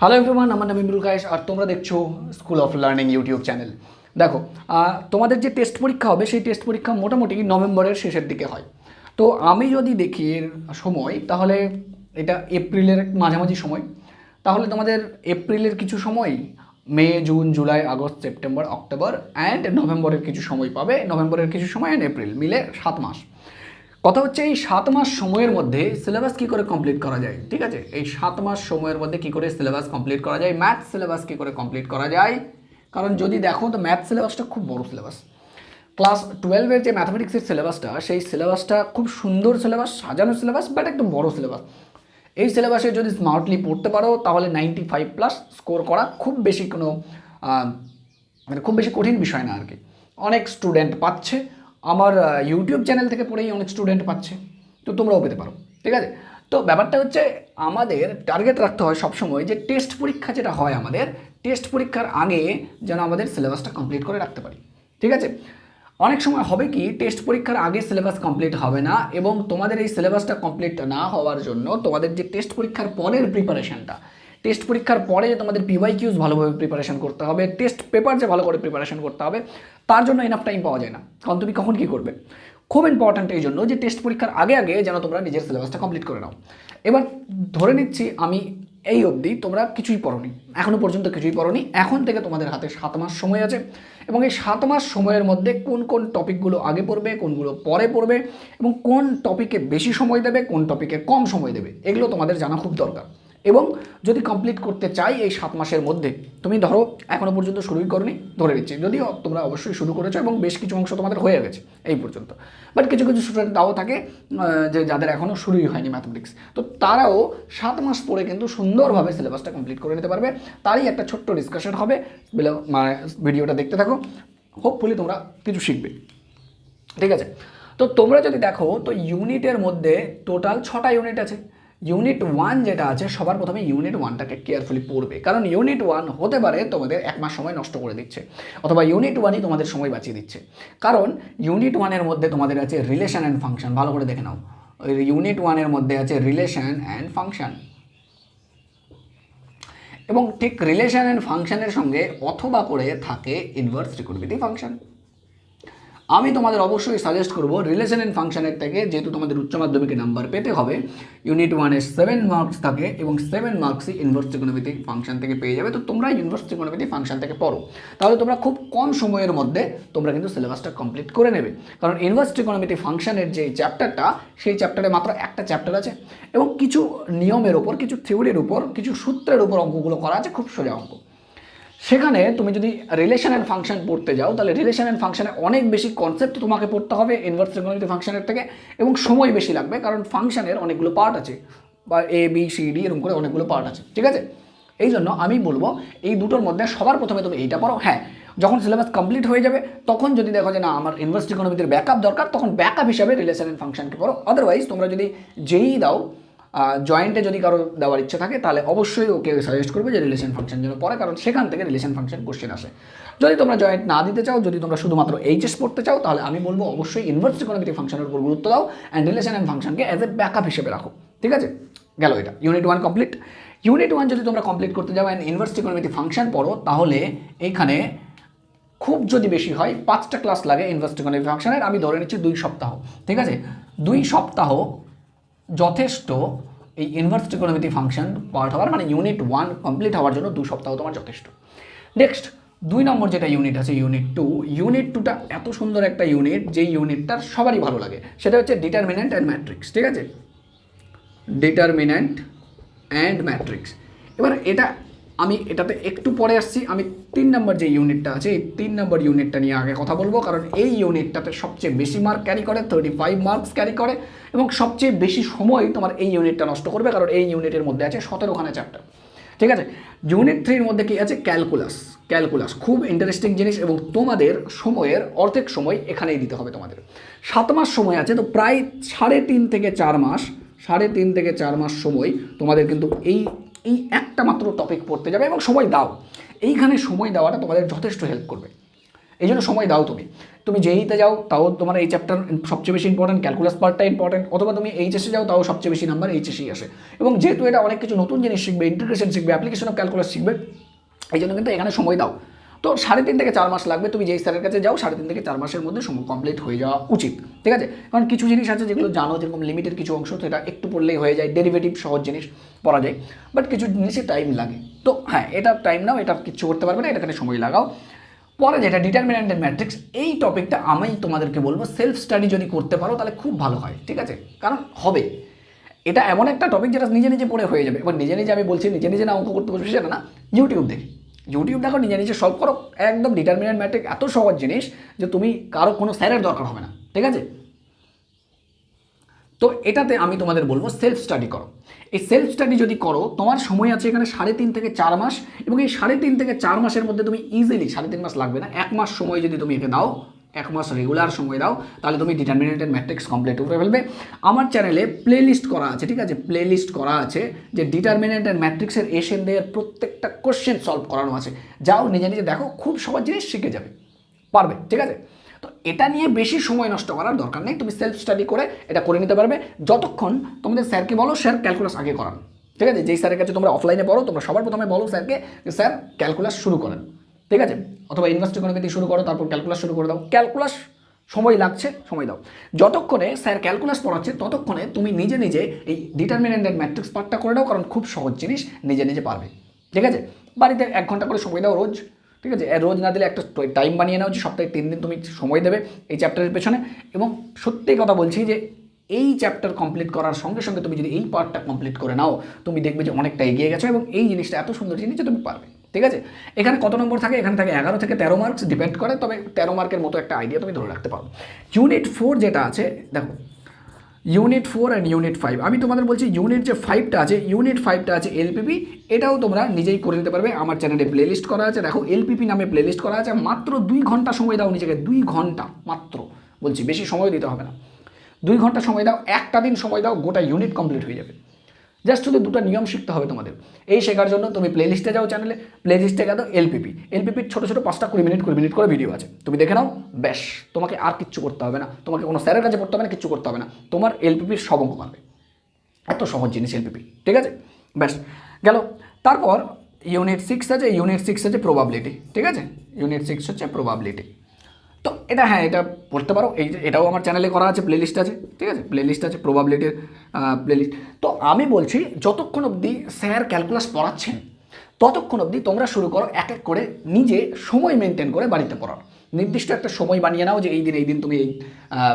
Hello everyone আমার নাম ইমরুল কায়েস আর তোমরা দেখছ school of learning YouTube channel দেখো তোমাদের যে টেস্ট পরীক্ষা হবে, সেই টেস্ট পরীক্ষা মোটামুটি নভেম্বরের শেষের দিকে হয়। তো আমি যদি দেখি এর সময়, তাহলে এটা এপ্রিলের মাঝামাঝি সময়। তাহলে তোমাদের এপ্রিলের কিছু সময়, May, June, July, August, September, October and নভেম্বরের কিছু সময় পাবে। নভেম্বরের কিছু সময় অ্যান্ড এপ্রিল মিলে সাত মাস। কথা হচ্ছে এই সাত মাস সময়ের মধ্যে সিলেবাস কী করে কমপ্লিট করা যায়, ঠিক আছে? এই সাত মাস সময়ের মধ্যে কী করে সিলেবাস কমপ্লিট করা যায়? ম্যাথ সিলেবাস কী করে কমপ্লিট করা যায়? কারণ যদি দেখো, তো ম্যাথ সিলেবাসটা খুব বড় সিলেবাস ক্লাস টুয়েলভের যে ম্যাথামেটিক্সের সিলেবাসটা সেই সিলেবাসটা খুব সুন্দর সিলেবাস সাজানো সিলেবাস বাট একটু বড় সিলেবাস এই সিলেবাসে যদি স্মার্টলি পড়তে পারো, তাহলে নাইনটি ফাইভ প্লাস স্কোর করা খুব বেশি কোনো মানে খুব বেশি কঠিন বিষয় না আর কি। অনেক স্টুডেন্ট পাচ্ছে আমার ইউটিউব চ্যানেল থেকে পড়েই অনেক স্টুডেন্ট পাচ্ছে, তো তোমরাও পেতে পারো, ঠিক আছে? তো ব্যাপারটা হচ্ছে আমাদের টার্গেট রাখতে হয় সবসময় যে টেস্ট পরীক্ষা যেটা হয় আমাদের টেস্ট পরীক্ষার আগে যেন আমাদের সিলেবাসটা কমপ্লিট করে রাখতে পারি, ঠিক আছে? অনেক সময় হবে কি টেস্ট পরীক্ষার আগে সিলেবাস কমপ্লিট হবে না এবং তোমাদের এই সিলেবাসটা কমপ্লিট না হওয়ার জন্য তোমাদের যে টেস্ট পরীক্ষার পরের প্রিপারেশনটা টেস্ট পরীক্ষার পরে যে তোমাদের পিওয়াই কিউজ ভালোভাবে প্রিপারেশন করতে হবে টেস্ট পেপার যে ভালো করে প্রিপারেশন করতে হবে, তার জন্য এনাফ টাইম পাওয়া যায় না। কারণ তুমি কখন কী করবে? খুব ইম্পর্ট্যান্ট এই জন্য যে টেস্ট পরীক্ষার আগে আগে যেন তোমরা নিজের সিলেবাসটা কমপ্লিট করে নাও। এবার ধরে নিচ্ছি আমি এই অবধি তোমরা কিছুই পড়োনি এখনও পর্যন্ত কিছুই পড়োনি, এখন থেকে তোমাদের হাতে সাত মাস সময় আছে এবং এই সাত মাস সময়ের মধ্যে কোন কোন টপিকগুলো আগে পড়বে, কোনগুলো পরে পড়বে এবং কোন টপিকে বেশি সময় দেবে, কোন টপিকে কম সময় দেবে, এগুলো তোমাদের জানা খুব দরকার। এবং যদি কমপ্লিট করতে চাই এই সাত মাসের মধ্যে, তুমি ধরো এখনও পর্যন্ত শুরুই করনি, ধরে নিচ্ছি। যদিও তোমরা অবশ্যই শুরু করেছ এবং বেশ কিছু অংশ তোমাদের হয়ে গেছে এই পর্যন্ত। বাট কিছু কিছু স্টুডেন্ট তাও থাকে যে যাদের এখনও শুরুই হয়নি ম্যাথমেটিক্স তো তারাও সাত মাস পরে কিন্তু সুন্দরভাবে সিলেবাসটা কমপ্লিট করে নিতে পারবে। তারই একটা ছোট্ট ডিসকাশন হবে মানে ভিডিওটা দেখতে থাকো। হোপফুলি তোমরা কিছু শিখবে। ঠিক আছে? তো তোমরা যদি দেখো, তো ইউনিটের মধ্যে টোটাল ছটা ইউনিট আছে। ইউনিট ওয়ান যেটা আছে, সবার প্রথমে ইউনিট ওয়ানটাকে কেয়ারফুলি পড়বে। কারণ ইউনিট ওয়ান হতে পারে তোমাদের এক মাস সময় নষ্ট করে দিচ্ছে, অথবা ইউনিট ওয়ানই তোমাদের সময় বাঁচিয়ে দিচ্ছে। কারণ ইউনিট ওয়ানের মধ্যে তোমাদের আছে রিলেশন অ্যান্ড ফাংশন ভালো করে দেখে নাও। ইউনিট ওয়ানের মধ্যে আছে রিলেশন অ্যান্ড ফাংশন এবং ঠিক রিলেশন অ্যান্ড ফাংশনের সঙ্গে অথবা করে থাকে ইনভার্স রিকুইডিটি ফাংশন আমি তোমাদের অবশ্যই সাজেস্ট করব রিলেশন অ্যান্ড ফাংশনের থেকে যেহেতু তোমাদের উচ্চ মাধ্যমিকে নাম্বার পেতে হবে ইউনিট ওয়ানে সেভেন মার্কস থাকে এবং সেভেন মার্কসই ইনভার্স ত্রিকোণমিতি ফাংশন থেকে পেয়ে যাবে, তো তোমরা ইনভার্স ত্রিকোণমিতি ফাংশন থেকে পড়ো। তাহলে তোমরা খুব কম সময়ের মধ্যে তোমরা কিন্তু সিলেবাসটা কমপ্লিট করে নেবে। কারণ ইনভার্স ত্রিকোণমিতি ফাংশনের যে চ্যাপ্টারটা সেই চ্যাপ্টারে মাত্র একটা চ্যাপ্টার আছে এবং কিছু নিয়মের উপর, কিছু থিওরির উপর, কিছু সূত্রের উপর অঙ্কগুলো করা আছে, খুব সোজা অঙ্ক। সেখানে তুমি যদি রিলেশন অ্যান্ড ফাংশন পড়তে যাও, তাহলে রিলেশন অ্যান্ড ফাংশনে অনেক বেশি কনসেপ্ট তোমাকে পড়তে হবে ইনভার্স ট্রিগোনোমেট্রি ফাংশনের থেকে এবং সময় বেশি লাগবে, কারণ ফাংশনের অনেকগুলো পার্ট আছে বা এ বি সি ডি এরকম করে অনেকগুলো পার্ট আছে, ঠিক আছে? এই জন্য আমি বলব এই দুটোর মধ্যে সবার প্রথমে তুমি এইটা পড়ো হ্যাঁ যখন সিলেবাস কমপ্লিট হয়ে যাবে, তখন যদি দেখো যে না, আমার ইনভার্স ট্রিগোনোমেট্রির ব্যাকআপ দরকার, তখন ব্যাকআপ হিসাবে রিলেশন অ্যান্ড ফাংশনকে পড়ো আদারওয়াইজ তোমরা যদি যেই দাও জয়েন্টে যদি কারও দেওয়ার ইচ্ছা থাকে, তাহলে অবশ্যই ওকে সাজেস্ট করবে যে রিলেশন ফাংশন যেন পড়ে, কারণ সেখান থেকে রিলেশন ফাংশন কোশ্চেন আসে। যদি তোমরা জয়েন্ট না দিতে চাও, যদি তোমরা শুধুমাত্র এইচএস পড়তে চাও, তাহলে আমি বলব অবশ্যই ইনভার্স ইকোনমিক ফাংশনের উপর গুরুত্ব দাও অ্যান্ড রিলেশন অ্যান্ড ফাংশনকে অ্যাজ এ ব্যাকআপ হিসেবে রাখো। ঠিক আছে? গেল এটা। Unit one complete unit one যদি তোমরা কমপ্লিট করতে যাও অ্যান্ড ইনভার্স ইকোনমিক ফাংশন পড়ো, তাহলে এইখানে খুব যদি বেশি হয়, পাঁচটা ক্লাস লাগে ইনভার্স ইকোনমিক ফাংশনের আমি ধরে নিচ্ছি দুই সপ্তাহ। ঠিক আছে? দুই সপ্তাহ যথেষ্ট এই ইনভার্স ট্রিকোনোমেট্রি ফাংশন পার্ট হওয়ার মানে ইউনিট ওয়ান কমপ্লিট হওয়ার জন্য দু সপ্তাহ তোমার যথেষ্ট। নেক্সট দুই নম্বর যেটা ইউনিট আছে ইউনিট টু ইউনিট টুটা এত সুন্দর একটা ইউনিট যে ইউনিটটার সবারই ভালো লাগে। সেটা হচ্ছে ডিটারমিনেন্ট অ্যান্ড ম্যাট্রিক্স ঠিক আছে? ডিটারমিনেন্ট অ্যান্ড ম্যাট্রিক্স এবার এটা আমি এটাতে একটু পরে আসছি, আমি তিন নম্বর যে ইউনিটটা আছে, এই তিন নম্বর ইউনিটটা নিয়ে আগে কথা বলব, কারণ এই ইউনিটটাতে সবচেয়ে বেশি মার্ক ক্যারি করে থার্টি ফাইভ মার্কস ক্যারি করে, এবং সবচেয়ে বেশি সময় তোমার এই ইউনিটটা নষ্ট করবে, কারণ এই ইউনিটের মধ্যে আছে সতেরোখানা চ্যাপ্টার ঠিক আছে? ইউনিট থ্রির মধ্যে কী আছে? ক্যালকুলাস ক্যালকুলাস খুব ইন্টারেস্টিং জিনিস, এবং তোমাদের সময়ের অর্ধেক সময় এখানেই দিতে হবে তোমাদের। সাত মাস সময় আছে, তো প্রায় সাড়ে তিন থেকে চার মাস, সাড়ে তিন থেকে চার মাস সময় তোমাদের কিন্তু এই এই একটা মাত্র টপিক পড়তে যাবে এবং সময় দাও। এইখানে সময় দেওয়াটা তোমাদের যথেষ্ট হেল্প করবে। এই জন্য সময় দাও তুমি। তুমি যেইতে যাও, তাও তোমার এই চ্যাপ্টার সবচেয়ে বেশি ইম্পর্টেন্ট ক্যালকুলাস পার্টটা ইম্পর্টেন্ট অথবা তুমি এইচএসে যাও, তাও সবচেয়ে বেশি নাম্বার এইচএসই আসে। এবং যেহেতু এটা অনেক কিছু নতুন জিনিস শিখবে ইন্টিগ্রেশন শিখবে অ্যাপ্লিকেশন অফ ক্যালকুলাস শিখবে, এই জন্য কিন্তু এখানে সময় দাও। তো সাড়ে তিন থেকে চার মাস লাগবে, তুমি যেই স্যারের কাছে যাও, সাড়ে তিন থেকে চার মাসের মধ্যে সময় কমপ্লিট হয়ে যাওয়া উচিত, ঠিক আছে? কারণ কিছু জিনিস আছে যেগুলো জানো, যেরকম লিমিটের কিছু অংশ সেটা একটু পড়লেই হয়ে যায় ডেরিভেটিভ সহজ জিনিস পড়া যায় বাট কিছু জিনিসে টাইম লাগে। তো হ্যাঁ এটা টাইম নাও, এটা কিচ্ছু করতে পারবে না, এটাখানে সময় লাগাও। পরে যেটা ডিটারমিনেন্টের ম্যাট্রিক্স এই টপিকটা আমি তোমাদেরকে বলব সেলফ স্টাডি যদি করতে পারো, তাহলে খুব ভালো হয়, ঠিক আছে? কারণ হবে। এটা এমন একটা টপিক যেটা নিজে নিজে পড়ে হয়ে যাবে, এবার নিজে নিজে আমি বলছি, নিজে নিজে না অঙ্ক করতে বসবে সেটা না ইউটিউব দেখে। ইউটিউব দেখো, নিজে নিজে সলভ করো। একদম ডিটারমিনেন্ট ম্যাট্রিক এত সহজ জিনিস যে তুমি কারও কোনো স্যারের দরকার হবে না, ঠিক আছে? তো এটাতে আমি তোমাদের বলব সেলফ স্টাডি করো। এই সেলফ স্টাডি যদি করো, তোমার সময় আছে এখানে সাড়ে তিন থেকে চার মাস এবং এই সাড়ে তিন থেকে চার মাসের মধ্যে তুমি ইজিলি সাড়ে তিন মাস লাগবে না, এক মাস সময় যদি তুমি একে দাও এক মাস রেগুলার সময় দাও, তাহলে তুমি ডিটারমিনেন্টেড ম্যাট্রিক্স কমপ্লিট করে ফেলবে। আমার চ্যানেলে প্লে লিস্ট করা আছে, ঠিক আছে? প্লে লিস্ট করা আছে যে ডিটারমিনেন্টেড ম্যাট্রিক্সের এশিয়ান দেয়ের প্রত্যেকটা কোশ্চেন সলভ করানো আছে। যাও নিজে নিজে দেখো, খুব সহজ জিনিস শিখে যাবে। পারবে, ঠিক আছে? তো এটা নিয়ে বেশি সময় নষ্ট করার দরকার নেই, তুমি সেলফ স্টাডি করে এটা করে নিতে পারবে। যতক্ষণ তোমাদের স্যারকে বলো স্যার ক্যালকুলাস আগে করান। ঠিক আছে? যেই স্যারের কাছে তোমরা অফলাইনে পড়ো, তোমরা সবার প্রথমে বলো স্যারকে স্যার ক্যালকুলাস শুরু করেন। ঠিক আছে? অথবা ইনভেস্ট ইকোনমিতে শুরু করো, তারপর ক্যালকুলাস শুরু করে দাও। ক্যালকুলাস সময় লাগছে, সময় দাও। যতক্ষণে স্যার ক্যালকুলাস পড়াচ্ছে, ততক্ষণে তুমি নিজে নিজে এই ডিটারমিনেন্টেড ম্যাট্রিক্স পার্টটা করে দাও কারণ খুব সহজ জিনিস, নিজে নিজে পারবে। ঠিক আছে? বাড়িতে এক ঘণ্টা করে সময় দাও রোজ। ঠিক আছে? রোজ না দিলে একটা টাইম বানিয়ে নাও যে সপ্তাহে তিন দিন তুমি সময় দেবে এই চ্যাপ্টারের পেছনে। এবং সত্যি কথা বলছি যে এই চ্যাপ্টার কমপ্লিট করার সঙ্গে সঙ্গে তুমি যদি এই পার্টটা কমপ্লিট করে নাও, তুমি দেখবে যে অনেকটা এগিয়ে গেছো এবং এই জিনিসটা এত সুন্দর জিনিস যে তুমি পারবে। ঠিক আছে? এখানে কত নম্বর থাকে? এখানে থাকে এগারো থেকে তেরো মার্কস ডিপেন্ড করে, তবে তেরো মার্কের মতো একটা আইডিয়া তুমি ধরে রাখতে পারো। ইউনিট ফোর যেটা আছে, দেখো unit four and unit five আমি তোমাদের বলছি ইউনিট যে ফাইভটা আছে ইউনিট ফাইভটা আছে এলপিপি এটাও তোমরা নিজেই করে নিতে পারবে। আমার চ্যানেলে প্লেলিস্ট করা আছে। দেখো এলপিপি নামে প্লেলিস্ট করা আছে। মাত্র দুই ঘণ্টা সময় দাও নিজেকে, দুই ঘণ্টা মাত্র, বলছি, বেশি সময় দিতে হবে না। দুই ঘণ্টা সময় দাও, একটা দিন সময় দাও, গোটা ইউনিট কমপ্লিট হয়ে যাবে। জাস্ট শুধু দুটো নিয়ম শিখতে হবে তোমাদের। এই শেখার জন্য তুমি প্লে লিস্টে যাও চ্যানেলে প্লে লিস্টে গেলো এলপিপি এলপিপির ছোটো ছোটো পাঁচটা কুড়ি মিনিট কুড়ি মিনিট করে ভিডিও আছে। তুমি দেখে নাও, ব্যাস, তোমাকে আর কিচ্ছু করতে হবে না। তোমাকে কোনো স্যারের কাছে পড়তে হবে না, কিচ্ছু করতে হবে না। তোমার এলপিপির সব অঙ্ক পারবে। এত সহজ জিনিস এলপিপি ঠিক আছে? ব্যাস, গেল। তারপর ইউনিট সিক্স আছে ইউনিট সিক্স আছে প্রবাবিলিটি ঠিক আছে? ইউনিট সিক্স হচ্ছে প্রবাবিলিটি তো এটা হ্যাঁ এটা পড়তে পারো। এই এটাও আমার চ্যানেলে করা আছে প্লেলিস্ট আছে, ঠিক আছে? প্লেলিস্ট আছে প্রবাবিলিটির প্লেলিস্ট তো আমি বলছি, যতক্ষণ অবধি স্যার ক্যালকুলাস পড়াচ্ছেন, ততক্ষণ অবধি তোমরা শুরু করো এক এক করে নিজে সময় মেনটেন করে বাড়িতে পড়ার। নির্দিষ্ট একটা সময় বানিয়ে নাও যে এই দিন এই দিন তুমি এই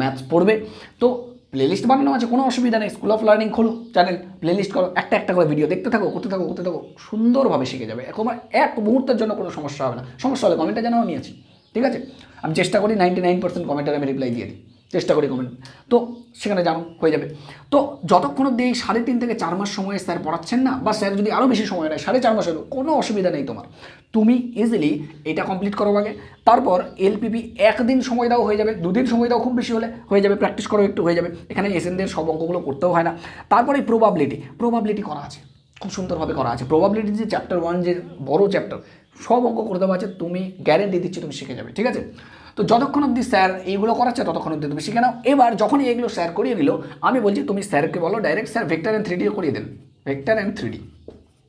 ম্যাথস পড়বে। তো প্লেলিস্ট বানানো আছে, কোনো অসুবিধা নেই। স্কুল অফ লার্নিং খোলো চ্যানেল প্লেলিস্ট করো, একটা একটা করে ভিডিও দেখতে থাকো, করতে থাকো করতে থাকো, সুন্দরভাবে শিখে যাবে। এখন এক মুহূর্তের জন্য কোনো সমস্যা হবে না। সমস্যা হলে কমেন্টে জানাও, আমি আছি। ঠিক আছে? আমি চেষ্টা করি নাইনটি নাইন পার্সেন্ট কমেন্টের আমি রিপ্লাই দিয়ে দিই। চেষ্টা করি কমেন্ট তো সেখানে জানো হয়ে যাবে। তো যতক্ষণ অব্দি এই সাড়ে তিন থেকে চার মাস সময়ে স্যার পড়াচ্ছেন না, বা স্যার যদি আরও বেশি সময় নেয়, সাড়ে চার মাস হলো, কোনো অসুবিধা নেই তোমার। তুমি ইজিলি এটা কমপ্লিট করো আগে। তারপর এলপিপি একদিন সময় দাও হয়ে যাবে, দুদিন সময় দাও খুব বেশি হলে হয়ে যাবে প্র্যাকটিস করো একটু, হয়ে যাবে। এখানে এসএনদের সব অঙ্কগুলো করতেও হয় না। তারপরে প্রবাবিলিটি প্রবাবিলিটি করা আছে। খুব সুন্দরভাবে করা আছে। প্রবাবিলিটি যে চ্যাপ্টার ওয়ান যে বড় চ্যাপ্টার সব অঙ্ক করে দেওয়া আছে, তুমি গ্যারেন্টি দিচ্ছি তুমি শিখে যাবে, ঠিক আছে? তো যতক্ষণ অবধি স্যার এইগুলো করাচ্ছে, ততক্ষণ অবধি তুমি শিখে নাও। এবার যখনই এগুলো স্যার করিয়ে দিল আমি বলছি তুমি স্যারকে বলো direct sir vector and three করিয়ে দেন ভেক্টর অ্যান্ড থ্রি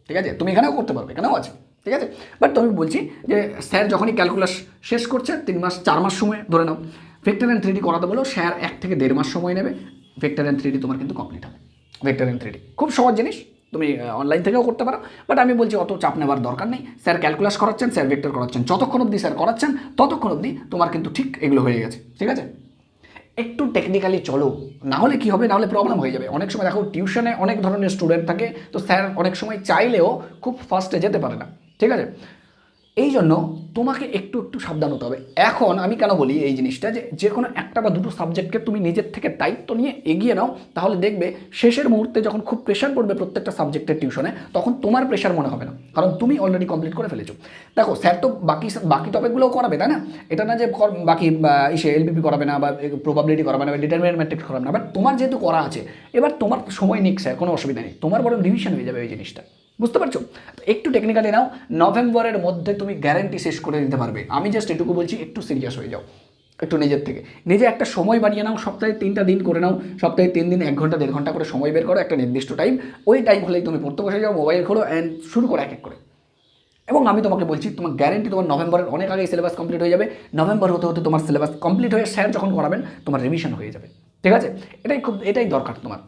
ঠিক আছে? তুমি এখানেও করতে পারবে, এখানেও আছে, ঠিক আছে? বাট তুমি বলছি যে স্যার যখনই ক্যালকুলাস শেষ করছে, তিন মাস, চার মাস সময় ধরে নাও। ভেক্টর অ্যান্ড থ্রি করাতে বলো স্যার এক থেকে দেড় মাস সময় নেবে। ভেক্টর অ্যান্ড থ্রি তোমার কিন্তু কমপ্লিট হবে। ভেক্টর অ্যান্ড থ্রি খুব সহজ জিনিস। তুমি অনলাইন থেকেও করতে পারো। বাট আমি বলছি অত চাপ নেওয়ার দরকার নেই। স্যার ক্যালকুলাস করাচ্ছেন স্যার ভেক্টর করাচ্ছেন। যতক্ষণ অবধি স্যার করাচ্ছেন, ততক্ষণ অবধি তোমার কিন্তু ঠিক এগুলো হয়ে গেছে। ঠিক আছে? একটু টেকনিক্যালি চলো। না হলে কী হবে? না হলে প্রবলেম হয়ে যাবে। অনেক সময় দেখো টিউশনে অনেক ধরনের স্টুডেন্ট থাকে, তো স্যার অনেক সময় চাইলেও খুব ফাস্টে যেতে পারে না। ঠিক আছে? এই জন্য তোমাকে একটু একটু সাবধান হতে হবে। এখন আমি কেন বলি এই জিনিসটা যে যে কোনো একটা বা দুটো সাবজেক্টকে তুমি নিজের থেকে দায়িত্ব নিয়ে এগিয়ে নাও, তাহলে দেখবে শেষের মুহূর্তে যখন খুব প্রেশার পড়বে প্রত্যেকটা সাবজেক্টের টিউশনে তখন তোমার প্রেশার মনে হবে না। কারণ তুমি অলরেডি কমপ্লিট করে ফেলেছো। দেখো স্যার তো বাকি বাকি টপিকগুলোও করাবে, তাই না? এটা না যে বাকি ইসে এলপিপি করাবে না বা প্রবাবিলিটি করাবে না বা ডিটারমিনেন্ট ম্যাট্রিক্স করাবে না। বাট তোমার যেহেতু করা আছে, এবার তোমার সময় নিক স্যার কোনো অসুবিধা নেই। তোমার বরং ডিভিশন হয়ে যাবে ওই জিনিসটা। বুঝতে পারছ? একটু টেকনিক্যালি নাও, নভেম্বরের মধ্যে তুমি গ্যারেন্টি শেষ করে দিতে পারবে। আমি জাস্ট এটুকু বলছি, একটু সিরিয়াস হয়ে যাও, একটু নিজের থেকে। নিজে একটা সময় বানিয়ে নাও, সপ্তাহে তিনটা দিন করে নাও, সপ্তাহে তিন দিন, এক ঘণ্টা, দেড় ঘণ্টা করে সময় বের করো, একটা নির্দিষ্ট টাইম ওই টাইম হলেই তুমি পড়তে বসে যাও মোবাইল খোলো অ্যান্ড শুরু করো এক এক করে। এবং আমি তোমাকে বলছি, তোমার গ্যারেন্টি তোমার নভেম্বরের অনেক আগেই সিলেবাস কমপ্লিট হয়ে যাবে। নভেম্বর হতে হতে তোমার সিলেবাস কমপ্লিট হয়ে স্যার যখন করাবেন, তোমার রিভিশন হয়ে যাবে। ঠিক আছে? এটাই খুব, এটাই দরকার তোমার।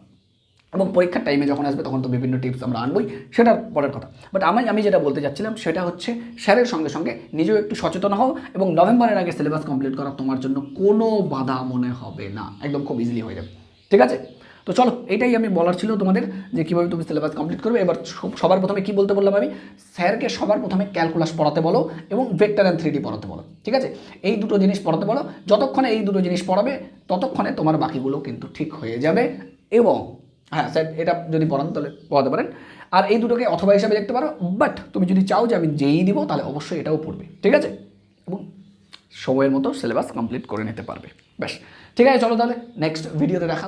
এবং পরীক্ষার টাইমে যখন আসবে, তখন তো বিভিন্ন টিপস আমরা আনবই সেটা পরের কথা। বাট আমি আমি যেটা বলতে চাচ্ছিলাম, সেটা হচ্ছে স্যারের সঙ্গে সঙ্গে নিজেও একটু সচেতন হও এবং নভেম্বরের আগে সিলেবাস কমপ্লিট করা তোমার জন্য কোনো বাধা মনে হবে না। একদম খুব ইজিলি হয়ে যাবে। ঠিক আছে? তো চলো, এটাই আমি বলার ছিল তোমাদের যে কীভাবে তুমি সিলেবাস কমপ্লিট করবে। এবার সবার প্রথমে কি বলতে বললাম আমি? স্যারকে সবার প্রথমে ক্যালকুলাস পড়াতে বলো এবং ভেক্টর অ্যান্ড থ্রি পড়াতে বলো। ঠিক আছে? এই দুটো জিনিস পড়াতে বলো। যতক্ষণে এই দুটো জিনিস পড়াবে, ততক্ষণে তোমার বাকিগুলো কিন্তু ঠিক হয়ে যাবে এবং হ্যাঁ স্যার, এটা যদি পড়ান তাহলে পড়াতে পারেন। আর এই দুটোকে অথবা হিসাবে দেখতে পারো বাট তুমি যদি চাও যে আমি যেই দিব, তাহলে অবশ্যই এটাও পড়বে, ঠিক আছে? এবং সময়ের মতো সিলেবাস কমপ্লিট করে নিতে পারবে। ব্যাস, ঠিক আছে, চলো তাহলে নেক্সট ভিডিওতে দেখা